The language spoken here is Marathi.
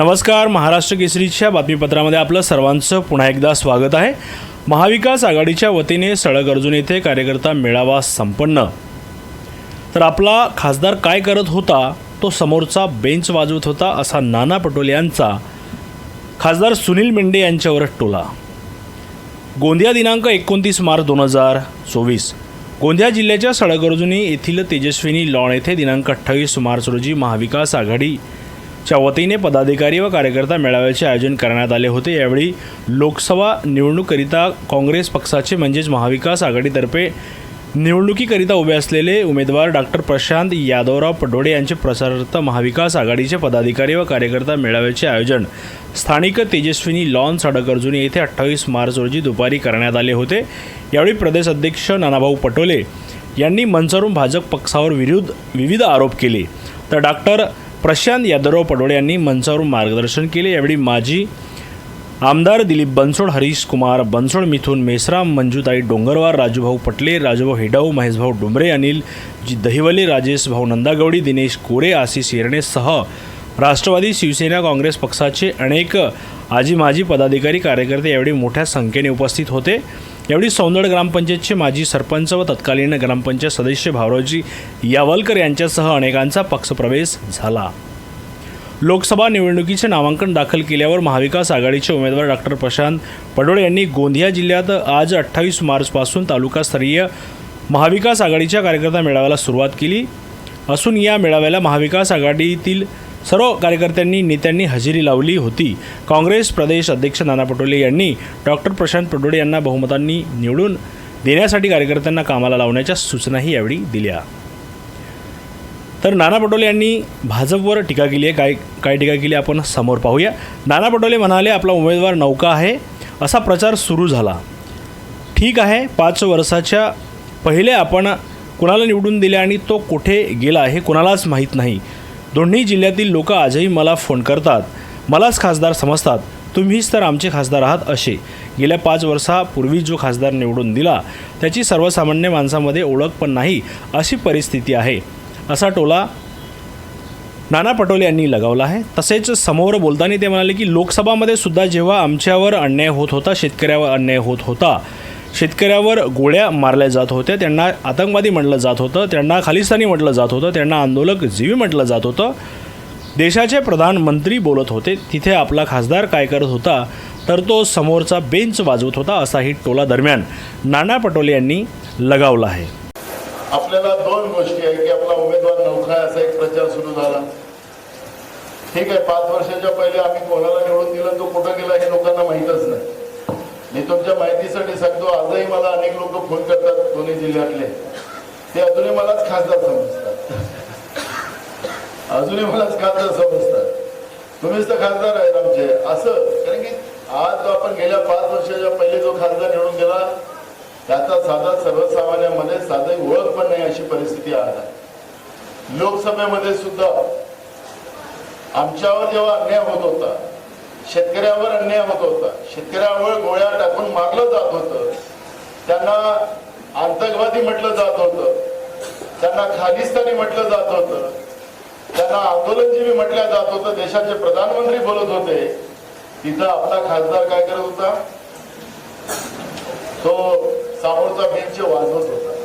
नमस्कार महाराष्ट्र केसरीच्या बातमीपत्रामध्ये आपलं सर्वांचं पुन्हा एकदा स्वागत आहे. महाविकास आघाडीच्या वतीने सडक अर्जुन येथे कार्यकर्ता मेळावा संपन्न. तर आपला खासदार काय करत होता? तो समोरचा बेंच वाजवत होता असा नाना पटोले यांचा. खासदार सुनील मेंढे यांच्यावर टोला. गोंदिया दिनांक एकोणतीस मार्च दोन हजार चोवीस. गोंदिया जिल्ह्याच्या सडक अर्जुनी येथील तेजस्विनी लॉन येथे दिनांक अठ्ठावीस मार्च रोजी महाविकास आघाडी च्या वतीने पदाधिकारी व कार्यकर्ता मेळाव्याचे आयोजन करण्यात आले होते. यावेळी लोकसभा निवडणुकीकरिता काँग्रेस पक्षाचे म्हणजेच महाविकास आघाडीतर्फे निवडणुकीकरिता उभे असलेले उमेदवार डॉक्टर प्रशांत यादवराव पडोडे यांचे प्रसारार्थ महाविकास आघाडीचे पदाधिकारी व कार्यकर्ता मेळाव्याचे आयोजन स्थानिक तेजस्विनी लॉन सडक अर्जुनी येथे अठ्ठावीस मार्च रोजी दुपारी करण्यात आले होते. यावेळी प्रदेश अध्यक्ष नानाभाऊ पटोले यांनी मंचावरून भाजप पक्षावर विरुद्ध विविध आरोप केले. तर डॉक्टर प्रशांत यादवराव पडोळे यांनी मंचावरून मार्गदर्शन केले. यावेळी माजी आमदार दिलीप बनसोड हरीश कुमार बनसोड मिथून मेसराम मंजूताई डोंगरवार राजूभाऊ पटले राजूभाऊ हिडाऊ महेशभाऊ डुंबरे अनिल जी दहिवले राजेश भाऊ नंदागवडी दिनेश कोरे आशिष येरणेसह राष्ट्रवादी शिवसेना काँग्रेस पक्षाचे अनेक आजी माजी पदाधिकारी कार्यकर्ते यावेळी मोठ्या संख्येने उपस्थित होते. यावेळी सौंदड ग्रामपंचायतचे माजी सरपंच व तत्कालीन ग्रामपंचायत सदस्य भावरावजी यावलकर यांच्यासह अनेकांचा पक्षप्रवेश झाला. लोकसभा निवडणुकीचे नामांकन दाखल केल्यावर महाविकास आघाडीचे उमेदवार डॉक्टर प्रशांत पडोळे यांनी गोंदिया जिल्ह्यात आज अठ्ठावीस मार्चपासून तालुकास्तरीय महाविकास आघाडीच्या कार्यकर्ता मेळाव्याला सुरुवात केली. असून या मेळाव्याला महाविकास आघाडीतील सर्व कार्यकर्त्यांनी नेत्यांनी हजेरी लावली होती. काँग्रेस प्रदेश अध्यक्ष नाना पटोले यांनी डॉक्टर प्रशांत पटोले यांना बहुमतांनी निवडून देण्यासाठी कार्यकर्त्यांना कामाला लावण्याच्या सूचनाही यावेळी दिल्या. तर नाना पटोले यांनी भाजपवर टीका केली आहे. काय काय टीका केली आपण समोर पाहूया. नाना पटोले म्हणाले आपला उमेदवार नौका आहे. असा प्रचार सुरू झाला. ठीक आहे पाच वर्षाच्या पहिले आपण कुणाला निवडून दिले आणि तो कुठे गेला हे कुणालाच माहीत नाही. दोन्ही जिल्ह्यातील लोक आजही मला फोन करतात. मलाच खासदार समजतात. तुम्हीच तर आमचे खासदार आहात असे. गेल्या पाच वर्षापूर्वी जो खासदार निवडून दिला त्याची सर्वसामान्य माणसामध्ये ओळख पण नाही अशी परिस्थिती आहे. असा टोला नाना पटोले यांनी लगावला आहे. तसेच समोर बोलताना ते म्हणाले की लोकसभामध्ये सुद्धा जेव्हा आमच्यावर अन्याय होत होता शेतकऱ्यावर अन्याय होत होता शेतकऱ्यावर गोळ्या मारल्या जात होत्या. त्यांना आतंकवादी म्हटलं जात होतं. त्यांना खालिस्तानी म्हटलं जात होतं. त्यांना आंदोलक जीवी म्हटलं जात होतं. देशाचे प्रधानमंत्री बोलत होते. तिथे आपला खासदार काय करत होता? तर तो समोरचा बेंच वाजवत होता असाही टोला दरम्यान. नाना पटोले यांनी लगावला आहे. आपल्याला दोन गोष्टी आहे की आपला उमेदवार नौका आहे असा एक प्रचार सुरू झाला. ठीक आहे पाच वर्षाच्या पहिले आम्ही कोणाला निवडून दिलं तो कुठं गेला हे लोकांना माहीतच नाही. मी तुमच्या माहितीसाठी सांगतो आजही मला अनेक लोक फोन करतात दोन्ही जिल्ह्यातले. ते अजूनही मलाच खासदार समजतात. अजूनही मलाच खासदार समजतात. तुम्हीच तर खासदार आहेत आमचे. असं कारण की आज जो आपण गेल्या पाच वर्षाच्या पहिले जो खासदार निवडून गेला त्याचा साधा सर्वसामान्यामध्ये साधी ओळख पण नाही अशी परिस्थिती आज आहे. लोकसभेमध्ये सुद्धा आमच्यावर जेव्हा अन्याय होत होता शेतकऱ्यावर अन्याय होत होता. शेतकऱ्यावर गोळ्या टाकून मारलं जात होतं. त्यांना आतंकवादी म्हटलं जात होतं. त्यांना खालिस्तानी म्हटलं जात होतं. त्यांना आंदोलनजीवी म्हटलं जात होतं. देशाचे प्रधानमंत्री बोलत होते. तिथं आपला खासदार काय करत होता? तो समोरचा बेंच वाजवत होता.